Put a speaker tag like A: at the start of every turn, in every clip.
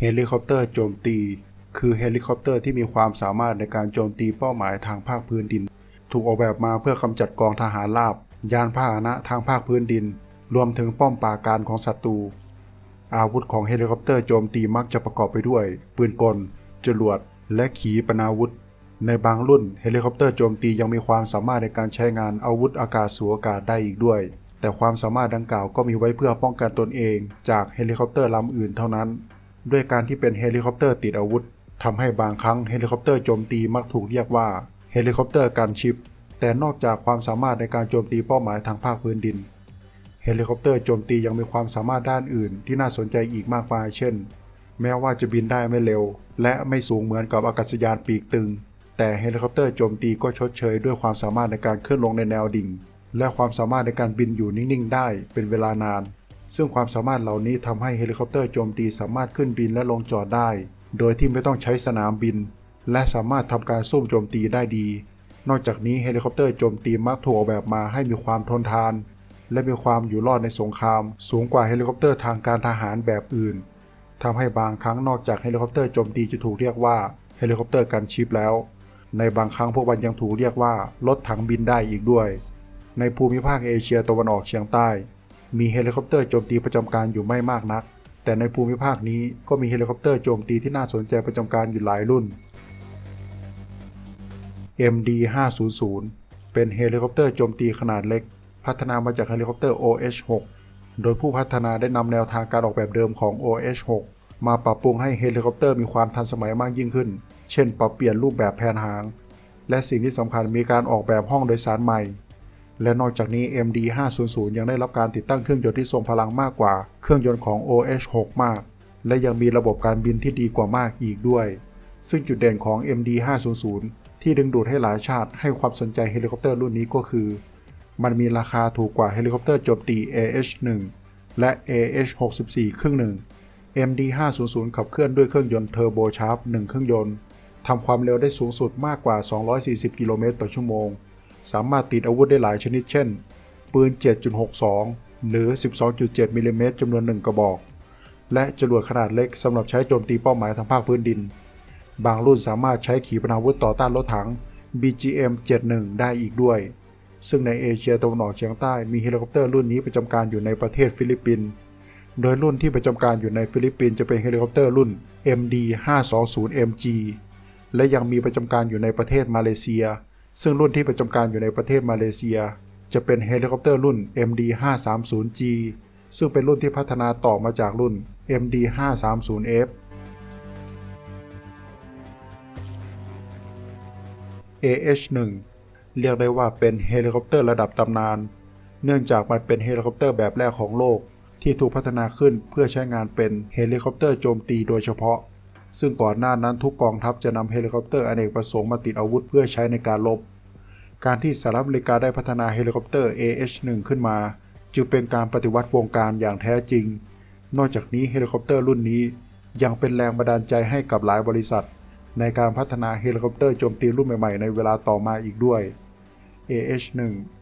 A: เฮลิคอปเตอร์โจมตี คือเฮลิคอปเตอร์ที่มีความสามารถในการโจมตีเป้าหมายทางภาคพื้นดิน ถูกออกแบบมาเพื่อกำจัดกองทหารราบ ยานพาหนะทางภาคพื้นดิน รวมถึงป้อมปราการของศัตรู อาวุธของเฮลิคอปเตอร์โจมตีมักจะประกอบไปด้วย ปืนกล จรวด และขีปนาวุธ ในบางรุ่นเฮลิคอปเตอร์โจมตียังมีความสามารถในการใช้งานอาวุธอากาศสู่อากาศได้อีกด้วย แต่ความสามารถดังกล่าวก็มีไว้เพื่อป้องกันตนเอง จากเฮลิคอปเตอร์ลำอื่นเท่านั้น ด้วยการที่เป็นเฮลิคอปเตอร์ติดอาวุธทำให้บางครั้งเฮลิคอปเตอร์โจมตีมักถูกเรียกว่าเฮลิคอปเตอร์กันชิป แต่นอกจากความสามารถในการโจมตีเป้าหมายทางภาคพื้นดิน เฮลิคอปเตอร์โจมตียังมีความสามารถด้านอื่นที่น่าสนใจอีกมากมาย เช่น แม้ว่าจะบินได้ไม่เร็ว และไม่สูงเหมือนกับอากาศยานปีกตึง แต่เฮลิคอปเตอร์โจมตีก็ชดเชยด้วยความสามารถในการเคลื่อนลงในแนวดิ่ง และความสามารถในการบินอยู่นิ่งๆ ได้เป็นเวลานาน ซึ่งความสามารถเหล่านี้ทำให้เฮลิคอปเตอร์โจมตีสามารถขึ้นบินและลงจอดได้ โดยที่ไม่ต้องใช้สนามบิน และสามารถทำการซุ่มโจมตีได้ดี นอกจากนี้เฮลิคอปเตอร์โจมตีมักถูกออกแบบมาให้มีความทนทาน และมีความอยู่รอดในสงคราม สูงกว่าเฮลิคอปเตอร์ทางการทหารแบบอื่นทำให้บางครั้งนอกจากเฮลิคอปเตอร์โจมตีจะถูกเรียกว่าเฮลิคอปเตอร์กันชิปแล้ว ในบางครั้งพวกมันยังถูกเรียกว่ารถถังบินได้อีกด้วย ในภูมิภาคเอเชียตะวันออกเฉียงใต้ มีเฮลิคอปเตอร์โจมตีประจำการอยู่ไม่มากนัก แต่ในภูมิภาคนี้ก็มีเฮลิคอปเตอร์โจมตีที่น่าสนใจประจำการอยู่หลายรุ่น MD 500 เป็นเฮลิคอปเตอร์โจมตีขนาดเล็ก พัฒนามาจากเฮลิคอปเตอร์ OH6 โดยผู้พัฒนาได้นำแนวทางการออกแบบเดิมของ OH6 มาปรับปรุงให้เฮลิคอปเตอร์มีความทันสมัยมากยิ่งขึ้น เช่น ปรับเปลี่ยนรูปแบบแผนหาง และสิ่งที่สำคัญมีการออกแบบห้องโดยสารใหม่ และนอกจากนี้ MD 500 ยังได้รับการติดตั้งเครื่องยนต์ที่ทรงพลังมากกว่า เครื่องยนต์ของ OH6 มาก และยังมีระบบการบินที่ดีกว่ามากอีกด้วย ซึ่งจุดเด่นของ MD 500 ที่ดึงดูดให้หลายชาติให้ความสนใจเฮลิคอปเตอร์รุ่นนี้ก็คือ มันมีราคาถูกกว่าเฮลิคอปเตอร์โจมตี AH-1 และ AH-64 ครึ่งหนึ่ง MD 500 ขับเคลื่อนด้วยเครื่องยนต์เทอร์โบชาร์ป1เครื่องยนต์ทำความเร็วได้สูงสุดมากกว่า 240 กิโลเมตรต่อชั่วโมง สามารถติดอาวุธได้หลายชนิดเช่น ปืน 7.62 หรือ 12.7 มิลลิเมตรจำนวนหนึ่งกระบอก และจรวดขนาดเล็กสำหรับใช้โจมตีเป้าหมายทางภาคพื้นดิน บางรุ่นสามารถใช้ขีปนาวุธต่อต้านรถถัง BGM-71 ได้อีกด้วย ซึ่งในเอเชียตะวันออกเฉียงใต้มีเฮลิคอปเตอร์รุ่นนี้ประจำการอยู่ในประเทศฟิลิปปินส์โดยรุ่นที่ประจำการอยู่ในฟิลิปปินส์จะเป็นเฮลิคอปเตอร์รุ่น MD 520 MG และยังมีประจำการอยู่ในประเทศมาเลเซีย ซึ่งรุ่นที่ประจำการอยู่ในประเทศมาเลเซีย จะเป็นเฮลิคอปเตอร์รุ่น MD 530G ซึ่งเป็นรุ่นที่พัฒนาต่อมาจากรุ่น MD 530F AH-1 เรียกได้ว่าเป็นเฮลิคอปเตอร์ระดับตำนาน เนื่องจากมันเป็นเฮลิคอปเตอร์แบบแรกของโลก ที่ถูกพัฒนาขึ้นเพื่อใช้งานเป็นเฮลิคอปเตอร์โจมตีโดยเฉพาะ ซึ่งก่อนหน้านั้นทุกกองทัพจะนำเฮลิคอปเตอร์อเนกประสงค์มาติดอาวุธเพื่อใช้ในการรบ การที่สหรัฐอเมริกาได้พัฒนาเฮลิคอปเตอร์ AH-1 ขึ้นมา จึงเป็นการปฏิวัติวงการอย่างแท้จริง นอกจากนี้เฮลิคอปเตอร์รุ่นนี้ยังเป็นแรงบันดาลใจให้กับหลายบริษัท ในการพัฒนาเฮลิคอปเตอร์โจมตีรุ่นใหม่ๆในเวลาต่อมาอีกด้วย AH-1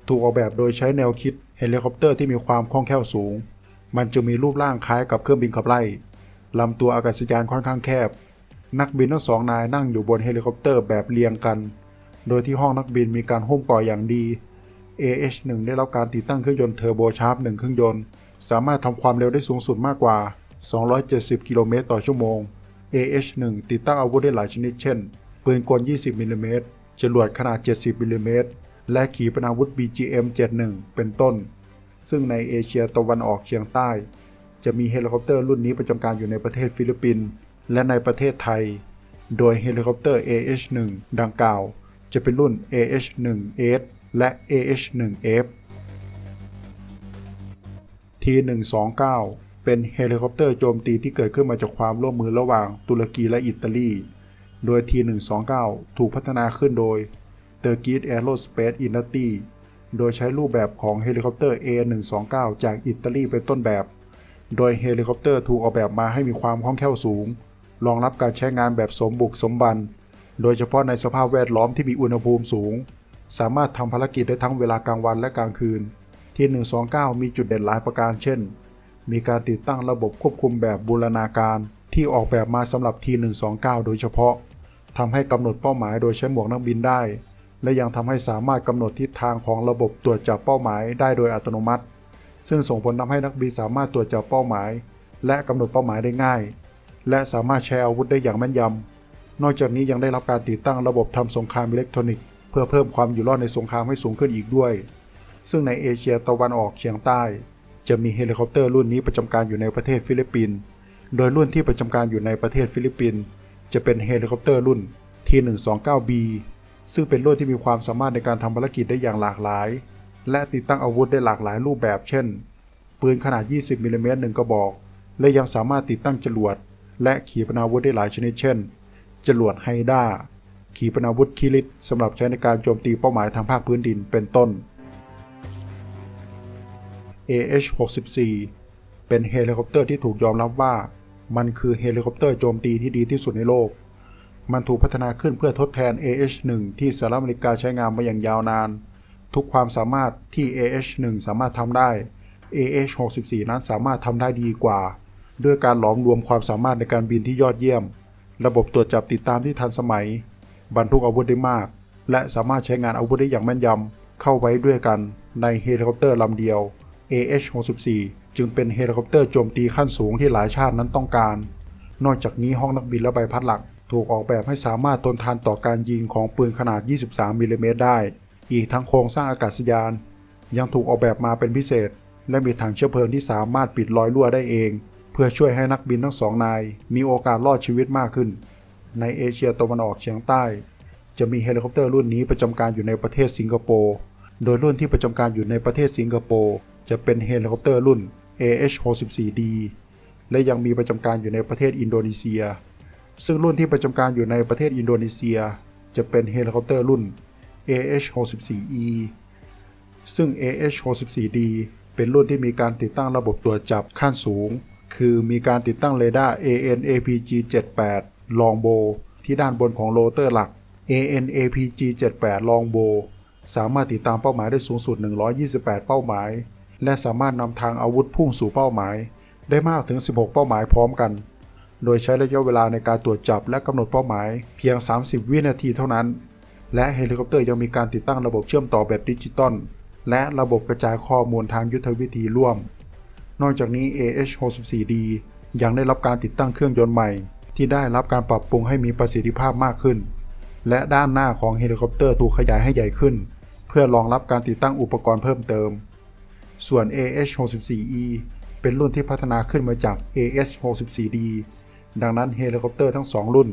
A: ถูกออกแบบโดยใช้แนวคิดเฮลิคอปเตอร์ที่มีความคล่องแคล่วสูง มันจะมีรูปร่างคล้ายกับเครื่องบินขับไล่ ลำตัวอากาศยานค่อนข้างแคบ นักบินทั้งสองนายนั่งอยู่บนเฮลิคอปเตอร์แบบเรียงกัน โดยที่ห้องนักบินมีการหุ้มก่ออย่างดี AH-1 ได้รับการติดตั้งเครื่องยนต์เทอร์โบชาร์ป1เครื่องยนต์ สามารถทำความเร็วได้สูงสุดมากกว่า 270 กิโลเมตรต่อชั่วโมง AH-1 ติดตั้งอาวุธได้หลายชนิด เช่น ปืนกล 20 มิลลิเมตรจรวดขนาด 70 มิลลิเมตร และขีปนาวุธ BGM-71 เป็นต้น ซึ่งในเอเชียตะวันออกเฉียงใต้ จะมีเฮลิคอปเตอร์รุ่นนี้ประจำการอยู่ในประเทศฟิลิปปินส์และในประเทศไทย โดยเฮลิคอปเตอร์ AH-1 ดังกล่าว จะเป็นรุ่น AH-1S และ AH-1F T129 เป็นเฮลิคอปเตอร์โจมตีที่เกิดขึ้นมาจากความร่วมมือระหว่างตุรกีและอิตาลี โดย T129 ถูกพัฒนาขึ้นโดย Turkish Aerospace Industry โดยใช้รูปแบบของเฮลิคอปเตอร์ A129 จากอิตาลีเป็นต้นแบบ โดยเฮลิคอปเตอร์ถูกออกแบบมาให้มีความคล่องแคล่วสูง รองรับการใช้งานแบบสมบุกสมบัน โดยเฉพาะในสภาพแวดล้อมที่มีอุณหภูมิสูง สามารถทำภารกิจได้ทั้งเวลากลางวันและกลางคืน ที่ 129 มีจุดเด่นหลายประการ เช่น มีการติดตั้งระบบควบคุมแบบบูรณาการที่ออกแบบมาสำหรับ T129 โดยเฉพาะทำให้กำหนดเป้าหมายโดยใช้หมวกนักบินได้ และยังทำให้สามารถกำหนดทิศทางของระบบตรวจจับเป้าหมายได้โดยอัตโนมัติ ซึ่งส่งผลทำให้นักบินสามารถตรวจจับเป้าหมาย และกำหนดเป้าหมายได้ง่าย และสามารถใช้อาวุธได้อย่างแม่นยำนอกจากนี้ยังได้รับการติดตั้งระบบทำสงครามอิเล็กทรอนิกส์เพื่อเพิ่มความอยู่รอดในสงครามให้สูงขึ้นอีกด้วย ซึ่งในเอเชียตะวันออกเฉียงใต้ จะมีเฮลิคอปเตอร์รุ่นนี้ประจำการอยู่ในประเทศฟิลิปปินส์โดยรุ่นที่ประจำการอยู่ในประเทศฟิลิปปินส์จะเป็นเฮลิคอปเตอร์รุ่น T129B ซึ่งเป็นรุ่นที่มีความสามารถในการทำภารกิจได้อย่างหลากหลาย และติดตั้งอาวุธได้หลากหลายรูปแบบ เช่น ปืนขนาด 20มิลลิเมตรหนึ่งกระบอก และยังสามารถติดตั้งจรวด และขีปนาวุธได้หลายชนิดเช่น จรวดไฮด้า ขีปนาวุธคิริตสำหรับใช้ในการโจมตีเป้าหมายทางภาคพื้นดินเป็นต้น AH-64 เป็นเฮลิคอปเตอร์ที่ถูกยอมรับว่า มันคือเฮลิคอปเตอร์โจมตีที่ดีที่สุดในโลก มันถูกพัฒนาขึ้นเพื่อทดแทน AH-1 ที่สหรัฐอเมริกาใช้งานมาอย่างยาวนาน ทุกความสามารถที่ AH-1 สามารถทำได้ AH-64 นั้นสามารถทำได้ดีกว่า ด้วยการหลอมรวมความสามารถในการบินที่ยอดเยี่ยม ระบบตรวจจับติดตามที่ทันสมัย บรรทุกอาวุธได้มาก และสามารถใช้งานอาวุธได้อย่างแม่นยำเข้าไว้ด้วยกันในเฮลิคอปเตอร์ลำเดียว AH-64 จึงเป็นเฮลิคอปเตอร์โจมตีขั้นสูงที่หลายชาตินั้นต้องการ นอกจากนี้ห้องนักบินและใบพัดหลัก ถูกออกแบบให้สามารถทนทานต่อการยิงของปืนขนาด 23มิลลิเมตรได้ อีกทั้งโครงสร้างอากาศยาน ยังถูกออกแบบมาเป็นพิเศษ และมีถังเชื้อเพลิงที่สามารถปิดรอยรั่วได้เอง เพื่อช่วยให้นักบินทั้งสองนาย มีโอกาสรอดชีวิตมากขึ้น ในเอเชียตะวันออกเฉียงใต้ จะมีเฮลิคอปเตอร์รุ่นนี้ประจำการอยู่ในประเทศสิงคโปร์โดยรุ่นที่ประจำการอยู่ในประเทศสิงคโปร์จะเป็นเฮลิคอปเตอร์รุ่น AH-64D และยังมีประจำการอยู่ในประเทศอินโดนีเซีย ซึ่งรุ่นที่ประจำการอยู่ในประเทศอินโดนีเซีย จะเป็นเฮลิคอปเตอร์รุ่น AH-64E ซึ่ง AH-64D เป็นรุ่นที่มีการติดตั้งระบบตรวจจับขั้นสูง คือมีการติดตั้งเรดาร์ AN/APG-78 Longbow ที่ด้านบนของโรเตอร์หลัก AN/APG-78 Longbow สามารถติดตามเป้าหมายได้สูงสุด 128 เป้าหมาย และสามารถนำทางอาวุธพุ่งสู่เป้าหมาย ได้มากถึง 16 เป้าหมายพร้อมกัน โดยใช้ระยะเวลาในการตรวจจับและกำหนดเป้าหมายเพียง 30 วินาทีเท่านั้น และเฮลิคอปเตอร์ยังมีการติดตั้งระบบเชื่อมต่อแบบดิจิตอลและระบบกระจายข้อมูลทางยุทธวิธีร่วม นอกจากนี้ AH-64D ยังได้รับการติดตั้งเครื่องยนต์ใหม่ ที่ได้รับการปรับปรุงให้มีประสิทธิภาพมากขึ้น และด้านหน้าของเฮลิคอปเตอร์ถูกขยายให้ใหญ่ขึ้น เพื่อรองรับการติดตั้งอุปกรณ์เพิ่มเติม ส่วน AH-64E เป็นรุ่นที่พัฒนาขึ้นมาจาก AH-64D ดังนั้นเฮลิคอปเตอร์ทั้งสองรุ่น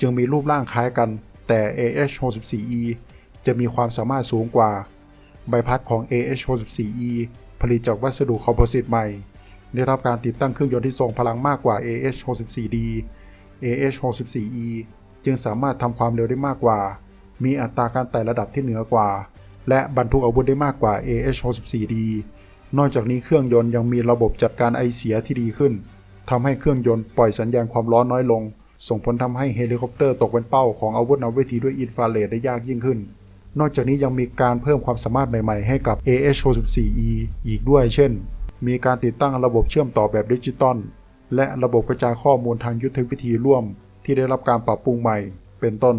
A: จึงมีรูปร่างคล้ายกัน แต่ AH-64E จะมีความสามารถสูงกว่า ใบพัดของ AH-64E ผลิตจากวัสดุคอมโพสิตใหม่ ได้รับการติดตั้งเครื่องยนต์ที่ทรงพลังมากกว่า AH-64D AH-64E จึงสามารถทำความเร็วได้มากกว่า มีอัตราการไต่ระดับที่เหนือกว่า และบรรทุกอาวุธได้มากกว่า AH-64D นอกจากนี้เครื่องยนต์ยังมีระบบจัดการไอเสียที่ดีขึ้นทำให้เครื่องยนต์ปล่อยสัญญาณความร้อนน้อยลง ส่งผลทำให้เฮลิคอปเตอร์ตกเป็นเป้าของอาวุธนำเวทีด้วยอินฟราเรดได้ยากยิ่งขึ้น นอกจากนี้ยังมีการเพิ่มความสามารถใหม่ ๆ ให้กับ AH-64E อีกด้วย เช่น มีการติดตั้งระบบเชื่อมต่อแบบดิจิตอลและระบบกระจายข้อมูลทางยุทธวิธีร่วม ที่ได้รับการปรับปรุงใหม่ เป็นต้น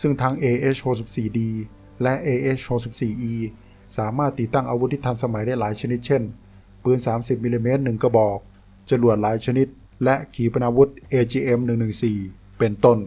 A: ซึ่งทั้ง AH-64D และ AH-64E สามารถติดตั้งอาวุธที่ทันสมัยได้หลายชนิดเช่น ปืน 30มิลลิเมตรหนึ่งกระบอก จรวดหลายชนิด และขีปนาวุธ AGM-114 เป็นต้น